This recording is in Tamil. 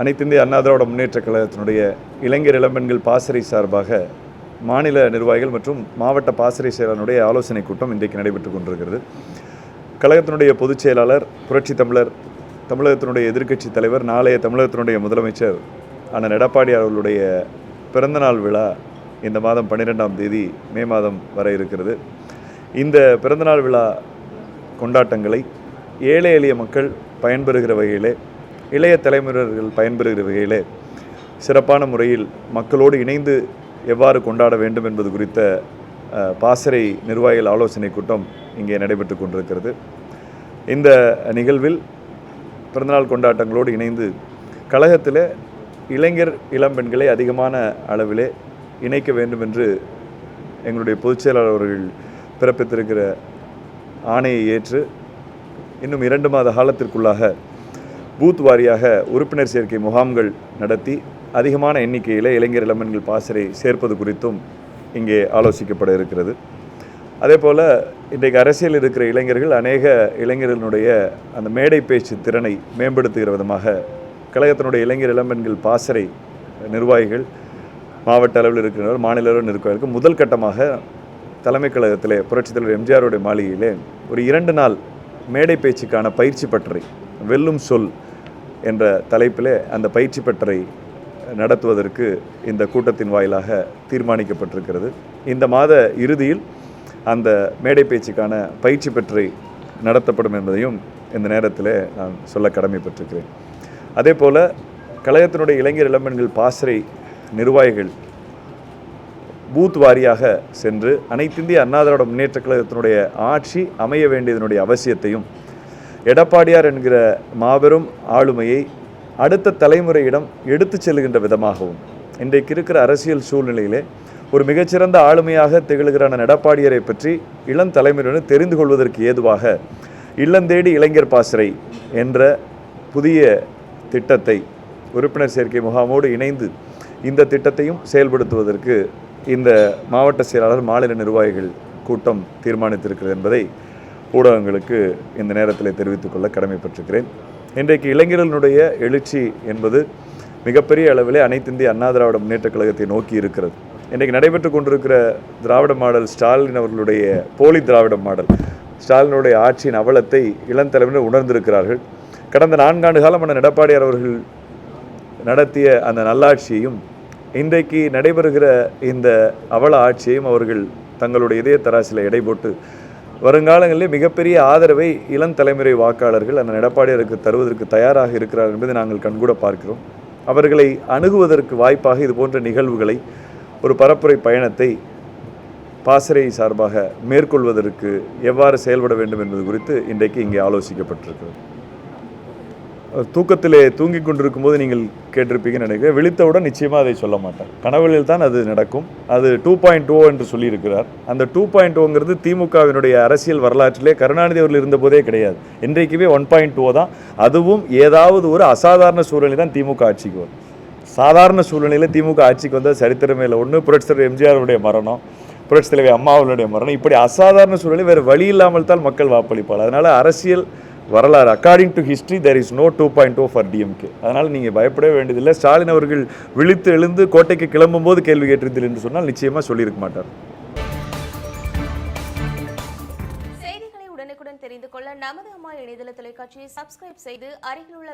அனைத்திந்திய அண்ணா திராவிட முன்னேற்றக் கழகத்தினுடைய இளைஞர் இளம்பெண்கள் பாசறை சார்பாக மாநில நிர்வாகிகள் மற்றும் மாவட்ட பாசறை செயலாளருடைய ஆலோசனை கூட்டம் இன்றைக்கு நடைபெற்றுக் கொண்டிருக்கிறது. கழகத்தினுடைய பொதுச் செயலாளர் புரட்சி தமிழர் தமிழகத்தினுடைய எதிர்க்கட்சி தலைவர் நாளைய தமிழகத்தினுடைய முதலமைச்சர் அண்ணன் எடப்பாடி அவர்களுடைய பிறந்தநாள் விழா இந்த மாதம் பன்னிரெண்டாம் தேதி மே மாதம் வர இருக்கிறது. இந்த பிறந்தநாள் விழா கொண்டாட்டங்களை ஏழை எளிய மக்கள் பயன்பெறுகிற வகையிலே இளைய தலைமுறையினர்கள் பயன்பெறுகிற வகையிலே சிறப்பான முறையில் மக்களோடு இணைந்து எவ்வாறு கொண்டாட வேண்டும் என்பது குறித்த பாசறை நிர்வாகிகள் ஆலோசனை கூட்டம் இங்கே நடைபெற்று கொண்டிருக்கிறது. இந்த நிகழ்வில் பிறந்தநாள் கொண்டாட்டங்களோடு இணைந்து கழகத்தில் இளைஞர் இளம்பெண்களை அதிகமான அளவிலே இணைக்க வேண்டும் என்று எங்களுடைய பொதுச்செயலாளர் அவர்கள் பிறப்பித்திருக்கிற ஆணையை ஏற்று இன்னும் இரண்டு மாத காலத்திற்குள்ளாக பூத் வாரியாக உறுப்பினர் சேர்க்கை முகாம்கள் நடத்தி அதிகமான எண்ணிக்கையில் இளைஞர் இளம்பெண்கள் பாசறை சேர்ப்பது குறித்தும் இங்கே ஆலோசிக்கப்பட இருக்கிறது. அதே போல் இன்றைக்கு அரசியல் இருக்கிற இளைஞர்கள் அநேக இளைஞர்களுடைய அந்த மேடை பேச்சு திறனை மேம்படுத்துகிற விதமாக கழகத்தினுடைய இளைஞர் இளம்பெண்கள் பாசறை நிர்வாகிகள் மாவட்ட அளவில் இருக்கிறவர் மாநில அளவில் இருக்கிறவர்களுக்கு முதல் கட்டமாக தலைமை கழகத்திலே புரட்சித் தலைவர் எம்ஜிஆருடைய மாளிகையிலே ஒரு இரண்டு நாள் மேடை பேச்சுக்கான பயிற்சி பட்டறை வெல்லும் சொல் என்ற தலைப்பிலே அந்த பயிற்சி பெற்றை நடத்துவதற்கு இந்த கூட்டத்தின் வாயிலாக தீர்மானிக்கப்பட்டிருக்கிறது. இந்த மாத இறுதியில் அந்த மேடை பேச்சுக்கான பயிற்சி பெற்றை நடத்தப்படும் என்பதையும் இந்த நேரத்தில் நான் சொல்ல கடமைப்பட்டிருக்கிறேன். அதே போல் கழகத்தினுடைய இளைஞர் இளம்பெண்கள் பாசறை நிர்வாகிகள் பூத் வாரியாக சென்று அனைத்திந்திய அண்ணா திராவிட கழகத்தினுடைய ஆட்சி அமைய வேண்டியதனுடைய அவசியத்தையும் எடப்பாடியார் என்கிற மாபெரும் ஆளுமையை அடுத்த தலைமுறையிடம் எடுத்துச் செல்கின்ற விதமாகவும் இன்றைக்கு இருக்கிற அரசியல் சூழ்நிலையிலே ஒரு மிகச்சிறந்த ஆளுமையாக திகழ்கிறான எடப்பாடியரை பற்றி இளம் தலைமுறையினர் தெரிந்து கொள்வதற்கு ஏதுவாக இல்லந்தேடி இளைஞர் பாசறை என்ற புதிய திட்டத்தை உறுப்பினர் சேர்க்கை முகாமோடு இணைந்து இந்த திட்டத்தையும் செயல்படுத்துவதற்கு இந்த மாவட்ட செயலாளர் மாநில நிர்வாகிகள் கூட்டம் தீர்மானித்திருக்கிறது என்பதை ஊடகங்களுக்கு இந்த நேரத்தில் தெரிவித்துக் கொள்ள கடமைப்பட்டிருக்கிறேன். இன்றைக்கு இளைஞர்களுடைய எழுச்சி என்பது மிகப்பெரிய அளவிலே அனைத்திந்திய அண்ணா திராவிட முன்னேற்றக் கழகத்தை நோக்கி இருக்கிறது. இன்றைக்கு நடைபெற்று கொண்டிருக்கிற திராவிட மாடல் ஸ்டாலின் அவர்களுடைய போலி திராவிட மாடல் ஸ்டாலினுடைய ஆட்சியின் அவலத்தை இளந்தலைவர்கள் உணர்ந்திருக்கிறார்கள். கடந்த நான்காண்டு காலம் அண்ணன் எடப்பாடியார் அவர்கள் நடத்திய அந்த நல்லாட்சியையும் இன்றைக்கு நடைபெறுகிற இந்த அவல ஆட்சியையும் அவர்கள் தங்களுடைய இதய தராசில் எடை போட்டு வருங்காலங்களில் மிகப்பெரிய ஆதரவை இளம் தலைமுறை வாக்காளர்கள் அந்த எடப்பாடியாருக்கு தருவதற்கு தயாராக இருக்கிறார்கள் என்பதை நாங்கள் கண்கூட பார்க்கிறோம். அவர்களை அணுகுவதற்கு வாய்ப்பாக இது போன்ற நிகழ்வுகளை ஒரு பரப்புரை பயணத்தை பாசறை சார்பாக மேற்கொள்வதற்கு எவ்வாறு செயல்பட வேண்டும் என்பது குறித்து இன்றைக்கு இங்கே ஆலோசிக்கப்பட்டிருக்கிறது. தூக்கத்திலே தூங்கி கொண்டிருக்கும் போது நீங்கள் கேட்டிருப்பீங்கன்னு நினைக்கிறேன். விழித்தவுடன் நிச்சயமாக அதை சொல்ல மாட்டார். கனவுகளில் தான் அது நடக்கும். அது டூ பாயிண்ட் டூ என்று சொல்லியிருக்கிறார். அந்த டூ பாயிண்ட் டூங்கிறது oh திமுகவினுடைய அரசியல் வரலாற்றிலே கருணாநிதி அவர்கள் இருந்தபோதே கிடையாது. இன்றைக்குமே ஒன் பாயிண்ட் ஓ தான். அதுவும் ஏதாவது ஒரு அசாதாரண சூழ்நிலை தான் திமுக ஆட்சிக்கு வரும். சாதாரண சூழ்நிலையில் திமுக ஆட்சிக்கு வந்த சரித்திரமே இல்லை. ஒன்று புரட்சி எம்ஜிஆருடைய மரணம் புரட்சி தலைவர் மரணம். இப்படி அசாதாரண சூழ்நிலை வேறு வழி இல்லாமல் தான் மக்கள் வாக்களிப்பார்கள். அதனால் அரசியல் வரலாறு. According to history there is no two point o for DMK அதனால் நீங்கள் பயப்படவே வேண்டியதில்லை. ஸ்டாலின் அவர்கள் விழித்து எழுந்து கோட்டைக்கு கிளம்பும் போது கேள்வி கேட்டிருந்தீர்கள் என்று சொன்னால் நிச்சயமாக சொல்லியிருக்க மாட்டார். செய்திகளை உடனுக்குடன் தெரிந்து கொள்ள நமது அம்மா இணையதள தொலைக்காட்சியை சப்ஸ்கிரைப் செய்து அருகில் உள்ள